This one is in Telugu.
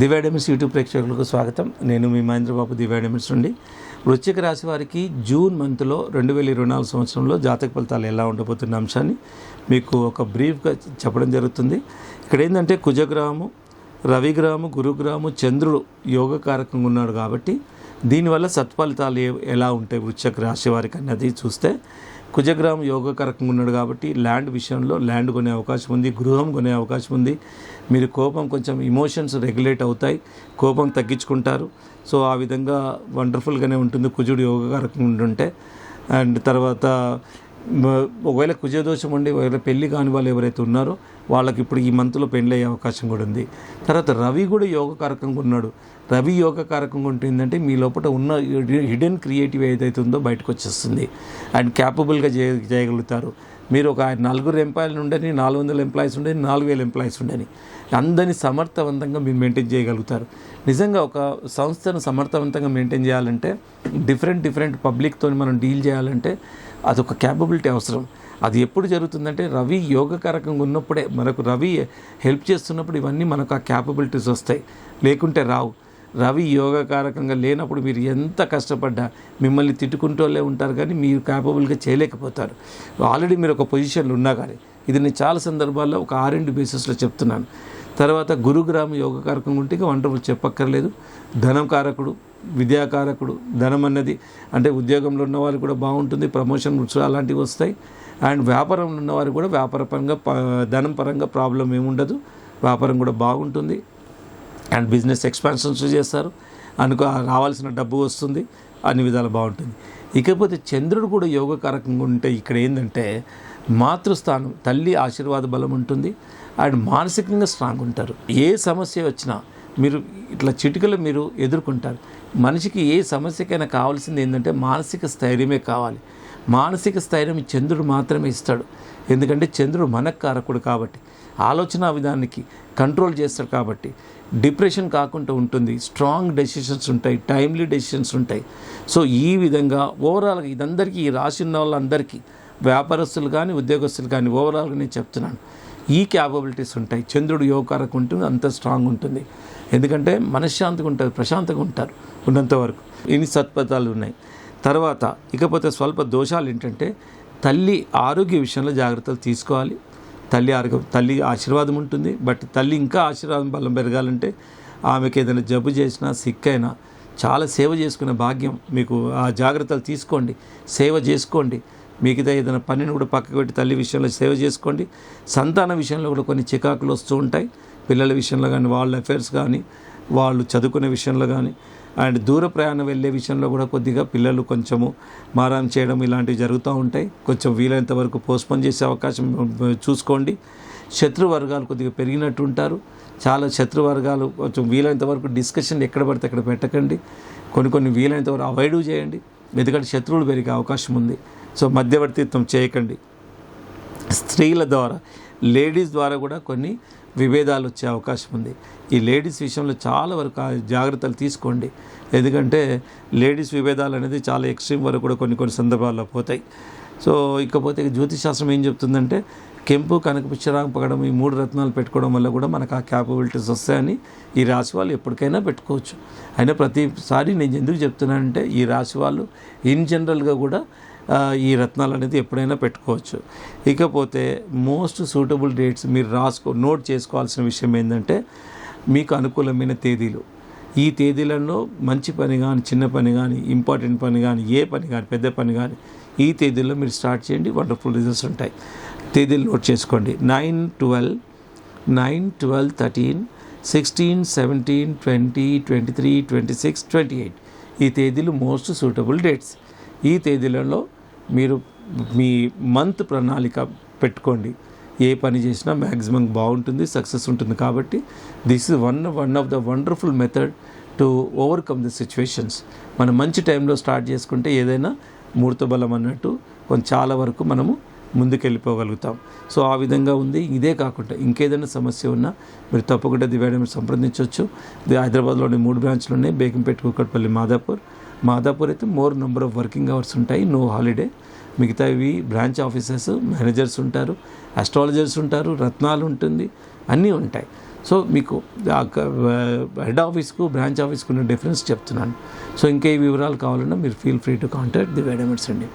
దివ్యా యూట్యూబ్ ప్రేక్షకులకు స్వాగతం. నేను మీ మహేంద్రబాబు దివ్యా నుండి. వృశ్చిక రాశి వారికి జూన్ మంత్లో రెండు వేల ఇరవై నాలుగు సంవత్సరంలో జాతక ఫలితాలు ఎలా ఉండబోతున్న అంశాన్ని మీకు ఒక బ్రీఫ్గా చెప్పడం జరుగుతుంది. ఇక్కడ ఏంటంటే కుజగ్రహము రవిగ్రహము గురుగ్రహము చంద్రుడు యోగ కారకంగా ఉన్నాడు కాబట్టి దీనివల్ల సత్ఫలితాలు ఎలా ఉంటాయి వృశ్చిక రాశి వారికి అన్నది చూస్తే. కుజగ్రహం యోగకరకంగా ఉన్నాడు కాబట్టి ల్యాండ్ విషయంలో ల్యాండ్ కొనే అవకాశం ఉంది గృహం కొనే అవకాశం ఉంది. మీరు కోపం కొంచెం ఇమోషన్స్ రెగ్యులేట్ అవుతాయి కోపం తగ్గించుకుంటారు. సో ఆ విధంగా వండర్ఫుల్గానే ఉంటుంది కుజుడు యోగకారకంగా ఉంటుంటే అండ్ తర్వాత ఒకవేళ కుజదోషం ఉండి ఒకవేళ పెళ్ళి కాని వాళ్ళు ఎవరైతే ఉన్నారో వాళ్ళకి ఇప్పుడు ఈ మంత్లో పెళ్ళి అయ్యే అవకాశం కూడా ఉంది. తర్వాత రవి కూడా యోగకారకంగా ఉన్నాడు. రవి యోగకారకంగా ఏంటంటే మీ లోపల ఉన్న హిడెన్ క్రియేటివ్ ఏదైతే ఉందో బయటకు వచ్చేస్తుంది. అండ్ క్యాపబుల్గా చేయ చేయగలుగుతారు. మీరు ఒక నలుగురు ఎంప్లాయీలు ఉండని నాలుగు వందల ఎంప్లాయీస్ ఉండని నాలుగు వేల ఎంప్లాయీస్ ఉండని అందరినీ సమర్థవంతంగా మీరు మెయింటైన్ చేయగలుగుతారు. నిజంగా ఒక సంస్థను సమర్థవంతంగా మెయింటైన్ చేయాలంటే డిఫరెంట్ డిఫరెంట్ పబ్లిక్తో మనం డీల్ చేయాలంటే అదొక క్యాపబిలిటీ అవసరం. అది ఎప్పుడు జరుగుతుందంటే రవి యోగకారకంగా ఉన్నప్పుడే మనకు రవి హెల్ప్ చేస్తున్నప్పుడు ఇవన్నీ మనకు ఆ క్యాపబిలిటీస్ వస్తాయి. లేకుంటే రావు. రవి యోగకారకంగా లేనప్పుడు మీరు ఎంత కష్టపడ్డా మిమ్మల్ని తిట్టుకుంటూనే ఉంటారు కానీ మీరు క్యాపబుల్గా చేయలేకపోతారు. ఆల్రెడీ మీరు ఒక పొజిషన్లో ఉన్నా కానీ ఇది నేను చాలా సందర్భాల్లో ఒక ఆర్ అండ్ బేసిస్లో చెప్తున్నాను. తర్వాత గురుగ్రామ కారకం ఉంటే వండర్ఫుల్ చెప్పక్కర్లేదు. ధనం కారకుడు విద్యాకారకుడు ధనం అన్నది. అంటే ఉద్యోగంలో ఉన్నవారు కూడా బాగుంటుంది ప్రమోషన్ అలాంటివి వస్తాయి. అండ్ వ్యాపారంలో ఉన్నవారు కూడా వ్యాపార పరంగా ధనం పరంగా ప్రాబ్లం ఏముండదు వ్యాపారం కూడా బాగుంటుంది. అండ్ బిజినెస్ ఎక్స్పాన్షన్స్ చేస్తారు. అనుకో రావాల్సిన డబ్బు వస్తుంది. అన్ని విధాలు బాగుంటుంది. ఇకపోతే చంద్రుడు కూడా యోగకారకంగా ఉంటే ఇక్కడ ఏంటంటే మాతృస్థానం తల్లి ఆశీర్వాద బలం ఉంటుంది. అండ్ మానసికంగా స్ట్రాంగ్ ఉంటారు. ఏ సమస్య వచ్చినా మీరు ఇట్లా చిటికలు మీరు ఎదుర్కొంటారు. మనిషికి ఏ సమస్యకైనా కావాల్సింది ఏంటంటే మానసిక స్థైర్యమే కావాలి. మానసిక స్థైర్యం చంద్రుడు మాత్రమే ఇస్తాడు. ఎందుకంటే చంద్రుడు మనకారకుడు కాబట్టి ఆలోచన విధానానికి కంట్రోల్ చేస్తాడు కాబట్టి డిప్రెషన్ కాకుండా ఉంటుంది. స్ట్రాంగ్ డెసిషన్స్ ఉంటాయి టైమ్లీ డెసిషన్స్ ఉంటాయి. సో ఈ విధంగా ఓవరాల్గా ఇదందరికీ ఈ రాసి ఉన్న వాళ్ళందరికీ వ్యాపారస్తులు కానీ ఉద్యోగస్తులు కానీ ఓవరాల్గా నేను చెప్తున్నాను. ఈ క్యాపబిలిటీస్ ఉంటాయి. చంద్రుడు యోగకారకు ఉంటుంది అంత స్ట్రాంగ్ ఉంటుంది. ఎందుకంటే మనశ్శాంతిగా ఉంటుంది ప్రశాంతంగా ఉంటారు ఉన్నంత వరకు. ఇన్ని సత్పథాలు ఉన్నాయి. తర్వాత ఇకపోతే స్వల్ప దోషాలు ఏంటంటే తల్లి ఆరోగ్య విషయంలో జాగ్రత్తలు తీసుకోవాలి. తల్లి ఆరోగ్యం తల్లి ఆశీర్వాదం ఉంటుంది. బట్ తల్లి ఇంకా ఆశీర్వాదం బలం పెరగాలంటే ఆమెకి ఏదైనా జబ్బు చేసినా సిక్ అయినా చాలా సేవ చేసుకునే భాగ్యం మీకు ఆ జాగ్రత్తలు తీసుకోండి. సేవ చేసుకోండి. మిగతా ఏదైనా పనిని కూడా పక్కకు పెట్టి తల్లి విషయంలో సేవ చేసుకోండి. సంతాన విషయంలో కూడా కొన్ని చికాకులు వస్తూ ఉంటాయి. పిల్లల విషయంలో కానీ వాళ్ళ అఫైర్స్ కానీ వాళ్ళు చదువుకునే విషయంలో కానీ అండ్ దూర ప్రయాణం వెళ్ళే విషయంలో కూడా కొద్దిగా పిల్లలు కొంచెము మారం చేయడం ఇలాంటివి జరుగుతూ ఉంటాయి. కొంచెం వీలైనంత వరకు పోస్ట్పోన్ చేసే అవకాశం చూసుకోండి. శత్రు వర్గాలు కొద్దిగా పెరిగినట్టు ఉంటారు. చాలా శత్రు వర్గాలు కొంచెం వీలైనంత వరకు డిస్కషన్ ఎక్కడ పడితే అక్కడ పెట్టకండి. కొన్ని కొన్ని వీలైనంత వరకు అవాయిడ్ చేయండి. ఎందుకంటే శత్రువులు పెరిగే అవకాశం ఉంది. సో మధ్యవర్తిత్వం చేయకండి. స్త్రీల ద్వారా లేడీస్ ద్వారా కూడా కొన్ని విభేదాలు వచ్చే అవకాశం ఉంది. ఈ లేడీస్ విషయంలో చాలా వరకు జాగ్రత్తలు తీసుకోండి. ఎందుకంటే లేడీస్ విభేదాలు అనేది చాలా ఎక్స్ట్రీమ్ వరకు కూడా కొన్ని కొన్ని సందర్భాల్లో పోతాయి. సో ఇకపోతే జ్యోతిశాస్త్రం ఏం చెప్తుందంటే కెంపు కనక పుచ్చరాగం పగడం ఈ మూడు రత్నాలు పెట్టుకోవడం వల్ల కూడా మనకు ఆ క్యాపబిలిటీస్ వస్తాయని ఈ రాశి వాళ్ళు ఎప్పటికైనా పెట్టుకోవచ్చు. అయినా ప్రతిసారి నేను ఎందుకు చెప్తున్నానంటే ఈ రాశి వాళ్ళు ఇన్ జనరల్గా కూడా ఈ రత్నాలు అనేది ఎప్పుడైనా పెట్టుకోవచ్చు. ఇకపోతే మోస్ట్ సూటబుల్ డేట్స్ మీరు రాసుకో నోట్ చేసుకోవాల్సిన విషయం ఏంటంటే మీకు అనుకూలమైన తేదీలు. ఈ తేదీలలో మంచి పని కానీ చిన్న పని కానీ ఇంపార్టెంట్ పని కానీ ఏ పని కానీ పెద్ద పని కానీ ఈ తేదీల్లో మీరు స్టార్ట్ చేయండి వండర్ఫుల్ రిజల్ట్స్ ఉంటాయి. తేదీలు నోట్ చేసుకోండి. Nine twelve nine twelve thirteen sixteen seventeen twenty twenty three twenty six twenty eight ఈ తేదీలు మోస్ట్ సూటబుల్ డేట్స్ ఈ తేదీలలో మీరు మీ మంత్ ప్రణాళిక పెట్టుకోండి. ఏ పని చేసినా మ్యాక్సిమం బాగుంటుంది సక్సెస్ ఉంటుంది కాబట్టి this is one one of the wonderful method to overcome the situations మనం మంచి టైంలో స్టార్ట్ చేసుకుంటే ఏదైనా మూర్త బలం అన్నట్టు కొంచెం చాలా వరకు మనము ముందుకెళ్ళిపోగలుగుతాం. సో ఆ విధంగా ఉంది. ఇదే కాకుండా ఇంకేదైనా సమస్య ఉన్నా మీరు తప్పకుండా దివ్యాడ మీరు సంప్రదించవచ్చు హైదరాబాద్లోని మూడు బ్రాంచ్లు ఉన్నాయి. బేగంపేట కూకట్పల్లి మాదాపూర్. మాదాపూర్ అయితే more number of working hours ఉంటాయి. No holiday. మిగతావి బ్రాంచ్ ఆఫీసర్స్ మేనేజర్స్ ఉంటారు అస్ట్రాలజర్స్ ఉంటారు రత్నాలు ఉంటుంది అన్నీ ఉంటాయి. సో మీకు హెడ్ ఆఫీస్కు బ్రాంచ్ ఆఫీస్కు ఉన్న డిఫరెన్స్ చెప్తున్నాను. సో ఇంకే వివరాలు కావాలన్నా మీరు feel free to contact the diamonds అండి.